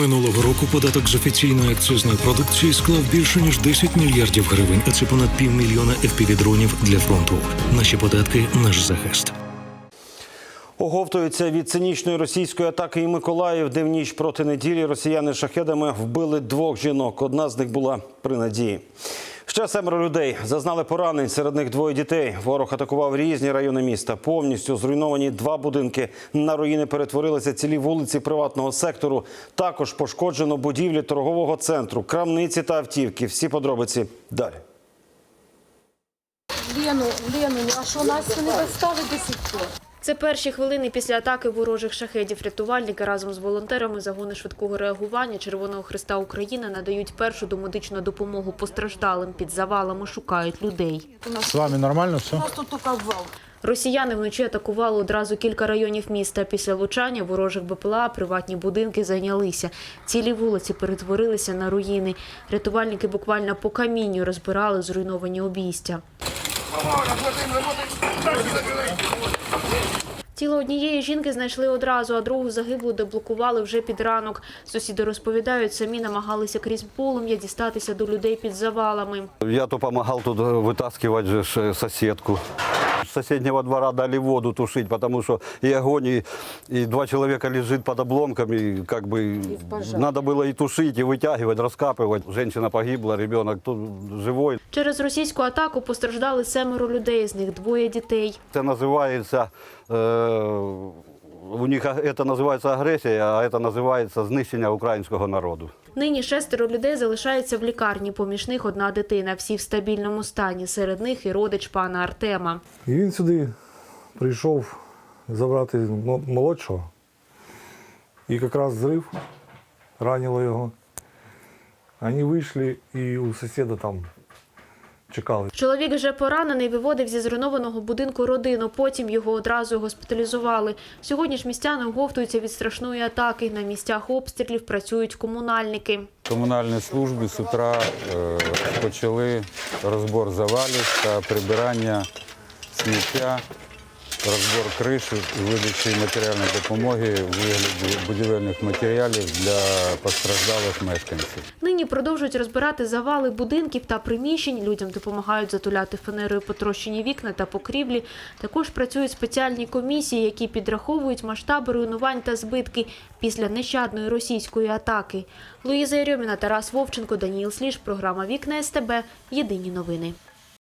Минулого року податок з офіційної акцизної продукції склав більше ніж 10 мільярдів гривень, а це понад півмільйона FPV-дронів для фронту. Наші податки наш захист. Оговтуються від цинічної російської атаки і Миколаїв, де в ніч проти неділі росіяни шахедами вбили двох жінок. Одна з них була при надії. Ще семеро людей зазнали поранень. Серед них двоє дітей. Ворог атакував різні райони міста. Повністю зруйновані два будинки. На руїни перетворилися цілі вулиці приватного сектору. Також пошкоджено будівлі торгового центру, крамниці та автівки. Всі подробиці далі. Лену, Лену, а що нас не доставить до? Це перші хвилини після атаки ворожих шахедів. Рятувальники разом з волонтерами загони швидкого реагування Червоного Христа України надають першу домедичну допомогу постраждалим під завалами, шукають людей. С вами нормально все? У нас тут тільки вал. Росіяни вночі атакували одразу кілька районів міста. Після влучання ворожих БПЛА приватні будинки зайнялися. Цілі вулиці перетворилися на руїни. Рятувальники буквально по камінню розбирали зруйновані обійстя. Тіло однієї жінки знайшли одразу, а другу загиблу деблокували вже під ранок. Сусіди розповідають, самі намагалися крізь полум'я дістатися до людей під завалами. Я то помогал тут витаскувати соседку С соседнего двора дали воду тушить, потому что и огонь, и, и два человека лежит под обломками. и Как бы надо было и тушить, и вытягивать, раскапывать. Женщина погибла, ребенок тут живой. Через російську атаку постраждали семеро людей, з них двоє дітей. Это называется, э, у них а- это называется агрессия, а это называется знищення українського народу. Нині шестеро людей залишаються в лікарні. Поміж них одна дитина. Всі в стабільному стані. Серед них і родич пана Артема. І він сюди прийшов забрати мо- молодшого. І якраз зрив ранило його. Вони вийшли і у сусіда там чекали. Чоловік вже поранений, виводив зі зруйнованого будинку родину. Потім його одразу госпіталізували. Сьогодні ж містяни оговтуються від страшної атаки. На місцях обстрілів працюють комунальники. Комунальні служби з утра е, почали розбор завалів та прибирання сміття, розбор криші і видачі матеріальної допомоги у вигляді будівельних матеріалів для постраждалих мешканців. Нині продовжують розбирати завали будинків та приміщень. Людям допомагають затуляти фанерою потрощені вікна та покрівлі. Також працюють спеціальні комісії, які підраховують масштаби руйнувань та збитки після нещадної російської атаки. Луїза Єрьоміна, Тарас Вовченко, Даніїл Сліж. Програма Вікна СТБ. Єдині новини.